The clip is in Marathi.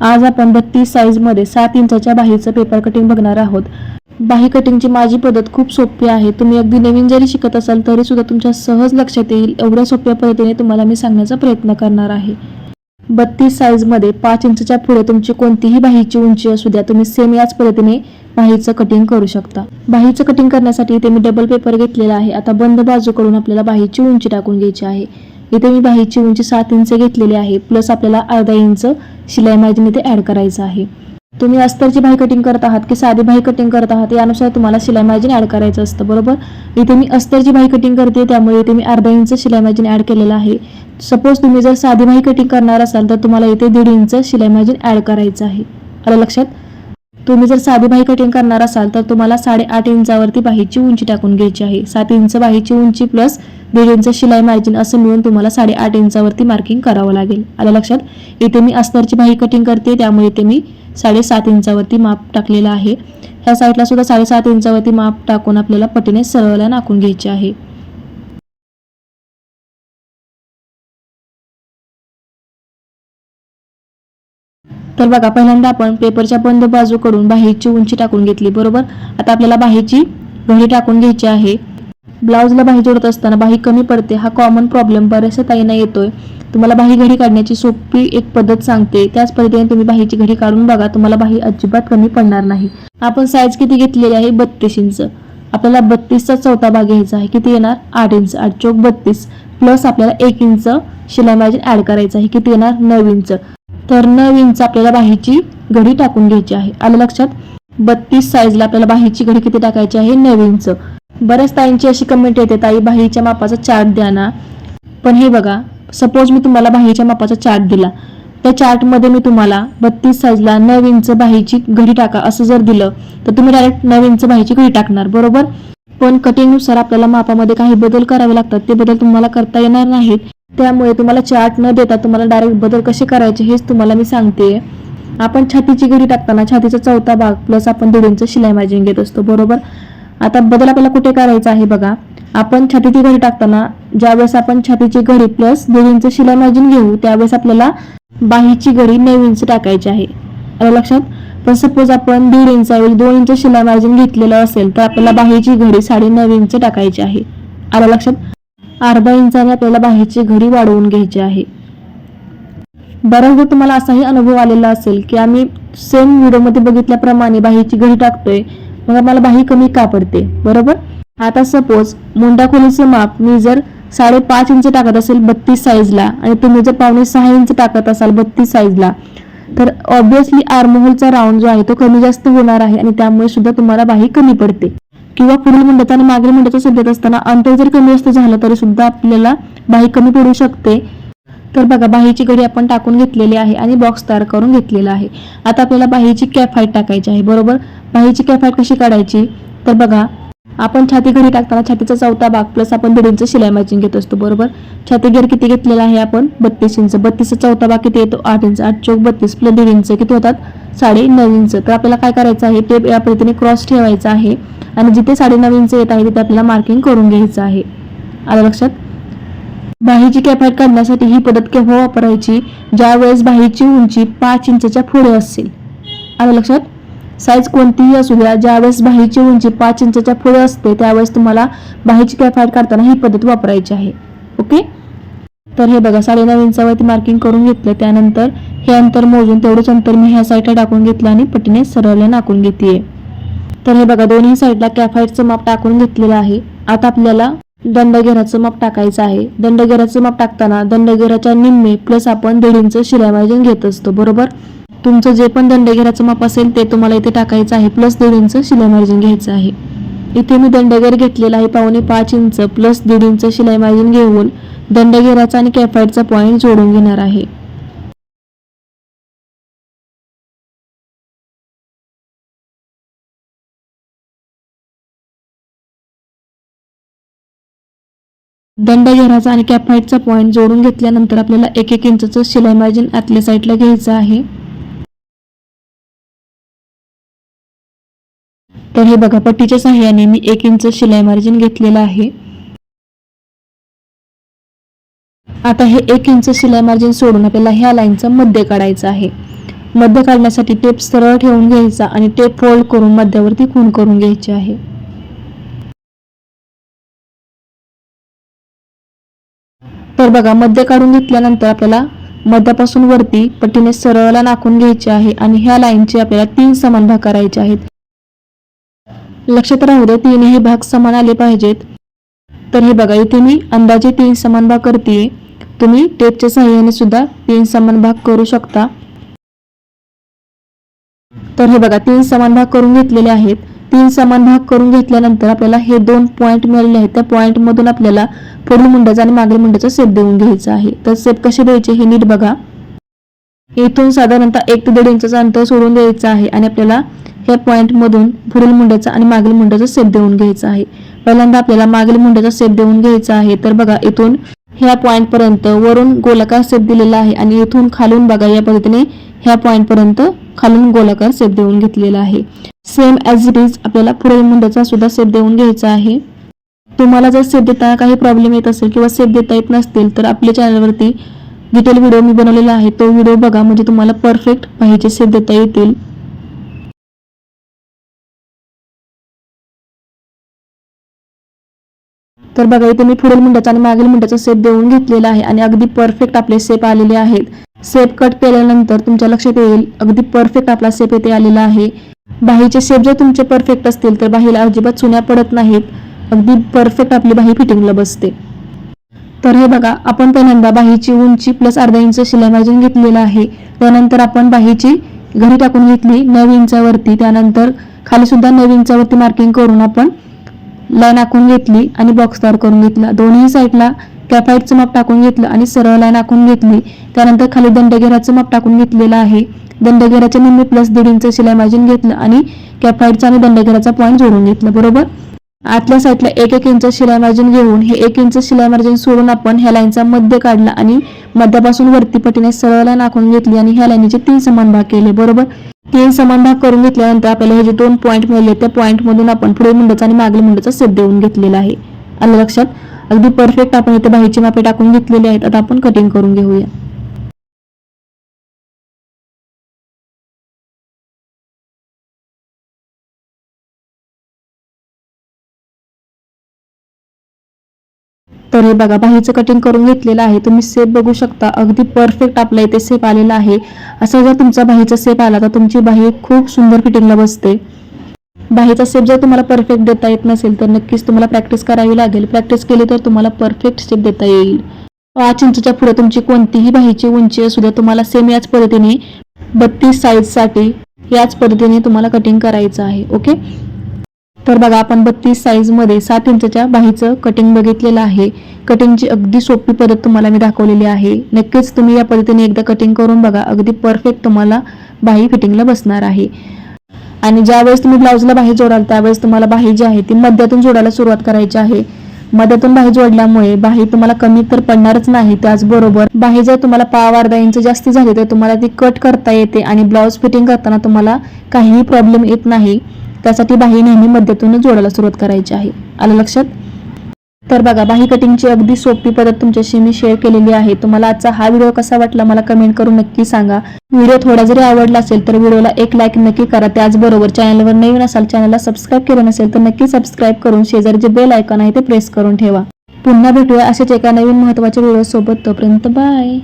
आज आपण बत्तीस साईजमध्ये सात इंचाच्या बाहीचं पेपर कटिंग बघणार आहोत. बाही कटिंगची माझी पद्धत खूप सोपी आहे. तुम्ही अगदी नवीन जरी शिकत असाल तरी सुद्धा तुमच्या सहज लक्षात येईल एवढ्या सोप्या पद्धतीने तुम्हाला मी सांगण्याचा प्रयत्न करणार आहे. बत्तीस साईजमध्ये पाच इंचच्या पुढे तुमची कोणतीही बाहीची उंची असू द्या तुम्ही सेम याच पद्धतीने बाहीचं कटिंग करू शकता. बाहीचं कटिंग करण्यासाठी इथे मी डबल पेपर घेतलेला आहे. आता बंद बाजूकडून आपल्याला बाहीची उंची टाकून घ्यायची आहे. इथे मी बाहीची उंची सात इंच घेतलेली आहे. प्लस आपल्याला अर्धा इंच शिलाई मार्जिन इथे ॲड करायचं आहे. तुम्ही अस्तरची बाही कटिंग करत आहात की साधी बाही कटिंग करत आहात यानुसार तुम्हाला शिलाई मार्जिन ॲड करायचं असतं. बरोबर? इथे मी अस्तरची बाही कटिंग करते त्यामुळे इथे मी अर्धा इंच शिलाई मार्जिन ॲड केलेलं आहे. सपोज तुम्ही जर साधी बाही कटिंग करणार असाल तर तुम्हाला इथे दीड इंच शिलाई मार्जिन ॲड करायचं आहे. आलं लक्षात? तुम्ही जर साधी बाही कटिंग करणार असाल तर तुम्हाला साडेआठ इंचावरती बाहीची उंची टाकून घ्यायची आहे. सात इंच बाहीची उंची प्लस दीड इंच शिलाई मार्जिन असं मिळून तुम्हाला साडेआठ इंचावरती मार्किंग करावं लागेल. आलं लक्षात? इथे मी अस्तरची बाही कटिंग करते त्यामुळे इथे मी साडेसात इंचावरती माप टाकलेलं आहे. ह्या साईडला सुद्धा साडेसात इंचावरती माप टाकून आपल्याला पटीने सरळला नाकून घ्यायचे आहे. तर बघा पहिल्यांदा आपण पेपरच्या बंद बाजूकडून बाहेरची उंची टाकून घेतली बरोबर? आता आपल्याला बाहेरची घडी टाकून घ्यायची आहे. ब्लाऊजला बाही जोडत असताना बाही कमी पडते हा कॉमन प्रॉब्लेम बऱ्याचशा ताईंना येतोय. तुम्हाला बाही घडी काढण्याची सोपी एक पद्धत सांगते. त्याच पद्धतीने तुम्ही बाहीची घडी काढून बघा तुम्हाला बाही अजिबात कमी पडणार नाही. आपण साईज किती घेतलेली आहे? बत्तीस इंच. आपल्याला बत्तीसचा चौथा भाग घ्यायचा आहे. किती येणार? आठ इंच. आठ चौक बत्तीस. प्लस आपल्याला एक इंच शिलाई मार्जिन ऍड करायचं आहे. किती येणार? नऊ इंच. तर नऊ इंच आपल्याला बाहीची घडी टाकून घ्यायची आहे. आलं लक्षात बत्तीस साईजला आपल्याला बाहीची घडी किती टाकायची आहे? नऊ इंच. बऱ्याच ताईंची अशी कमेंट येते ताई बाहीच्या मापाचा चार्ट द्या ना. पण हे बघा सपोज मी तुम्हाला बाहीच्या मापाचा चार्ट दिला. त्या चार्टमध्ये मी तुम्हाला बत्तीस साईजला नऊ इंच बाहीची घडी टाका असं जर दिलं तर तुम्ही डायरेक्ट नऊ इंच बाहीची घडी टाकणार. बरोबर? पण कटिंगनुसार आपल्याला मापामध्ये काही बदल करावे लागतात. ते बदल तुम्हाला करता येणार नाहीत. त्यामुळे तुम्हाला चार्ट न देता तुम्हाला डायरेक्ट बदल कसे करायचे हेच तुम्हाला मी सांगते. आपण छातीची घडी टाकताना छातीचा चौथा भाग प्लस आपण दीड इंच शिलाई मार्जिन घेत असतो. बरोबर? आता बदल आपल्याला कुठे करायचा आहे बघा. आपण छातीची घडी टाकताना ज्यावेळेस आपण छातीची घडी प्लस दीड इंच शिलाई मार्जिन घेऊ त्यावेळेस आपल्याला बाहीची घडी नऊ इंच टाकायची आहे. आलं लक्षात? पण सपोज आपण दीड इंचाऐवजी दोन इंच शिलाई मार्जिन घेतलेलं असेल तर आपल्याला बाहेरची घडी साडे नऊ इंच टाकायची आहे. आलं लक्षात? अर्धा इंचाने आपल्याला बाहेरची घडी वाढवून घ्यायची आहे. बऱ्याचदा तुम्हाला असाही अनुभव आलेला असेल की आम्ही सेम व्हिडिओमध्ये बघितल्याप्रमाणे बाहीची घडी टाकतोय मग आम्हाला बाही कमी का पडते? बरोबर? आता सपोज मुंडा खोलीचं माप मी जर साडेपाच इंच टाकत असेल बत्तीस साईजला आणि तुम्ही जर पावणे सहा इंच टाकत असाल बत्तीस साईजला तर ऑब्विसली आर्महोलचा राऊंड जो आहे तो कमी जास्त होणार आहे आणि त्यामुळे सुद्धा तुम्हाला बाही कमी पडते. किंवा पुढील मंडत आणि मागील मंडळाचं सध्यात असताना अंतर जर कमी जास्त झालं तरी सुद्धा आपल्याला बाही कमी पडू शकते. तर बघा बाहीची घडी आपण टाकून घेतलेली आहे आणि बॉक्स तयार करून घेतलेला आहे. आता आपल्याला बाहीची कॅफाईट हाईट टाकायची आहे बरोबर? बाहीची कॅफ हाईट कशी काढायची? तर बघा आपण छाती घडी टाकताना छातीचा चौथा भाग प्लस आपण दीड इंच शिलाई मॅचिंग घेत असतो बरोबर? छाती घेर किती घेतलेला आहे आपण? बत्तीस इंच. बत्तीसचा चौथा भाग किती येतो? आठ इंच. आठ चौक बत्तीस प्लस दीड इंच. किती होतात? साडे नऊ इंच. तर आपल्याला काय करायचं आहे? टेप या पद्धतीने क्रॉस ठेवायचं आहे. आणि जिथे साडे नऊ इंच येत आहे तिथे आपल्याला मार्किंग करून घ्यायचं आहे. आलं लक्षात? बाहीची कॅपॅट काढण्यासाठी ही पद्धत केव्हा वापरायची? ज्या वेळेस बाहीची उंची पाच इंचच्या पुढे असेल. आलं लक्षात? साईज कोणतीही असू द्या ज्यावेळेस बाहीची उंची पाच इंचच्या पुढे असते त्यावेळेस तुम्हाला बाहीची कॅफाईट काढताना ही पद्धत वापरायची आहे. ओके? तर हे बघा साडेनऊ इंचावरती मार्किंग करून घेतलं त्यानंतर हे अंतर मोजून तेवढंच अंतर मी ह्या साईडला टाकून घेतलं आणि पटीने सरळला नाकून घेते तर हे बघा दोन्ही साईडला कॅफाईटचं माप टाकून घेतलेलं आहे. आता आपल्याला दंडगेराचं माप टाकायचं आहे. दंडगेराचं माप टाकताना दंडगेराच्या निम्मे प्लस आपण दीड इंच शिलाई मार्जिन घेत असतो बरोबर? तुमचं जे पण दंडगेराचं माप असेल ते तुम्हाला इथे टाकायचं आहे प्लस दीड इंच शिलाई मार्जिन घ्यायचं आहे. इथे मी दंडगेर घेतलेला आहे पावणे पाच इंच प्लस दीड इंच शिलाई मार्जिन घेऊन दंडगेराचा आणि कॅफाईडचा पॉईंट जोडून घेणार आहे. दंडघेराचा आणि कॅपहाईटचा पॉईंट जोडून घेतल्यानंतर आपल्याला एक एक इंचचं शिलाई मार्जिन आतल्या साईडला घ्यायचं आहे. तर हे बघा पट्टीच्या सहाय्याने मी एक इंच शिलाई मार्जिन घेतलेलं आहे. आता हे एक इंच शिलाई मार्जिन सोडून आपल्याला ह्या लाईनचा मध्य काढायचा आहे. मध्य काढण्यासाठी टेप सरळ ठेवून घ्यायचा आणि टेप फोल्ड करून मध्यावरती खून करून घ्यायची आहे. तर बघा मध्य काढून घेतल्यानंतर आपल्याला मध्यापासून वरती पट्टीने सरळला नाकून घ्यायची आहे आणि ह्या लाईनचे आपल्याला तीन समान भाग करायचे आहेत. लक्षात राहू दे तीनही भाग समान आले पाहिजेत. तर हे बघा इथे मी अंदाजे तीन समान भाग करते तुम्ही टेपच्या सहाय्याने सुद्धा तीन समान भाग करू शकता. तर हे बघा तीन समान भाग करून घेतलेले आहेत. तीन समान भाग करून घेतल्यानंतर आपल्याला हे दोन पॉईंट मिळालेले आहेत. त्या पॉईंटमधून आपल्याला पुढील मुंडाचा आणि मागील मुंडाचा सेप देऊन घ्यायचा आहे. तर सेप कसे द्यायचे हे नीट बघा. इथून साधारणतः एक ते दीड इंचाचं अंतर सोडून द्यायचं आहे आणि आपल्याला या पॉईंटमधून पुढील मुंड्याचा आणि मागील मुंड्याचा सेप देऊन घ्यायचा आहे. पहिल्यांदा आपल्याला मागील मुंड्याचा सेप देऊन घ्यायचा आहे. तर बघा इथून ह्या पॉईंट पर्यंत वरून गोलाकार सेप दिलेला आहे आणि इथून खालून बघा या पद्धतीने ह्या पॉईंट पर्यंत खालून गोलाकार सेप देऊन घेतलेला आहे. सेम ॲज इट इज आपल्याला पुढील मुंड्याचा सुद्धा सेप देऊन घ्यायचा आहे. तुम्हाला जर सेप देताना काही प्रॉब्लेम येत असेल किंवा सेप देता येत नसतील तर आपल्या चॅनलवरती डिटेल व्हिडिओ मी बनवलेला आहे तो व्हिडिओ बघा म्हणजे तुम्हाला परफेक्ट पाहिजे सेप देता येतील. तर बघा इथे मी पुढील मुंड्याचा आणि मागील मुंड्याचा सेप देऊन घेतलेला आहे आणि अगदी परफेक्ट आपले सेप आलेले आहेत. सेप कट केल्यानंतर तुमच्या लक्षात येईल अगदी परफेक्ट आपला सेप येथे आलेला आहे. बाहीचे सेप जर तुमचे परफेक्ट असतील तर बाहीला अजिबात चुन्या पडत नाहीत. अगदी परफेक्ट आपली बाही फिटिंगला बसते. तर हे बघा आपण पहिल्यांदा बाहीची उंची प्लस अर्धा इंच शिलामार्जन घेतलेलं आहे. त्यानंतर आपण बाहीची घरी टाकून घेतली नऊ इंचावरती त्यानंतर खाली सुद्धा नऊ इंचावरती मार्किंग करून आपण लाईन आखून घेतली आणि बॉक्स तयार करून घेतला. दोन्ही साईडला कॅफाईटचं माप टाकून घेतलं आणि सरळ लाईन आखून घेतली. त्यानंतर खाली दंडगेराचं माप टाकून घेतलेलं आहे. दंडगेराच्या निम्मे प्लस दीड इंच शिलाई मार्जिन घेतलं आणि कॅफाईटचा आणि दंडगेराचा पॉईंट जोडून घेतलं. बरोबर? आतल्या साईडला एक एक इंच शिलाई मार्जिन घेऊन हे एक इंच शिलाई मार्जिन सोडून आपण ह्या लाईनचा मध्य काढला आणि मध्यापासून वरती पटीने सरळ लाईन आखून घेतली आणि ह्या लाईनीचे तीन समान भाग केले बरोबर? तीन समान भाग करून घेतल्यानंतर आपल्याला हे जे दोन पॉईंट मिळाले त्या पॉईंट मधून आपण पुढे मुंडाचा आणि मागील मुंडाचा सेट देऊन घेतलेला आहे. आलं लक्षात? अगदी परफेक्ट आपण इथे बाहीची मापे टाकून घेतलेली आहेत. आता आपण कटिंग करून घेऊया. तर हे बघा बाहीचं कटिंग करून घेतलेलं आहे. तुम्ही सेप बघू शकता. अगदी परफेक्ट आपल्या इथे सेप आलेला आहे. असं जर तुमचा बाहीचा सेप आला तर तुमची बाही खूप सुंदर फिटिंगला बसते. बाहीचा सेप जर तुम्हाला परफेक्ट देता येत नसेल तर नक्कीच तुम्हाला प्रॅक्टिस करावी लागेल. प्रॅक्टिस केली तर तुम्हाला परफेक्ट स्टेप देता येईल. पाच इंचच्या पुढे तुमची कोणतीही बाहीची उंची असू द्या तुम्हाला सेम याच पद्धतीने बत्तीस साईजसाठी याच पद्धतीने तुम्हाला कटिंग करायचं आहे. ओके तर बघा आपण बत्तीस साईजमध्ये सात इंचच्या बाहीचं कटिंग बघितलेलं आहे. कटिंगची अगदी सोपी पद्धत तुम्हाला मी दाखवलेली आहे. नक्कीच तुम्ही या पद्धतीने एकदा कटिंग करून बघा अगदी परफेक्ट तुम्हाला बाही फिटिंगला बसणार आहे. आणि ज्यावेळेस तुम्ही ब्लाऊजला बाही जोडाल त्यावेळेस तुम्हाला बाही जी आहे ती मध्यातून जोडायला सुरुवात करायची आहे. मध्यातून बाही जोडल्यामुळे बाही तुम्हाला कमी तर पडणारच नाही त्याचबरोबर बाही जर तुम्हाला पाव अर्धा इंच जास्त झाली तर तुम्हाला ती कट करता येते आणि ब्लाऊज फिटिंग करताना तुम्हाला काहीही प्रॉब्लेम येत नाही. त्यासाठी बाही नेहमी मध्यातूनच जोडायला सुरुवात करायची आहे. आलं लक्षात? तर बघा बाही कटिंगची अगदी सोपी पद्धत तुमच्याशी मी शेअर केलेली आहे. तुम्हाला आजचा हा व्हिडिओ कसा वाटला मला कमेंट करून नक्की सांगा. व्हिडिओ थोडा जरी आवडला असेल तर व्हिडिओला एक लाईक नक्की करा. त्याचबरोबर चॅनलवर नवीन असाल चॅनलला सबस्क्राईब केलं नसेल तर नक्की सबस्क्राईब करून शेजारी जे बेल आयकॉन आहे ते प्रेस करून ठेवा. पुन्हा भेटूया असेच एका नवीन महत्त्वाच्या व्हिडिओसोबत तोपर्यंत बाय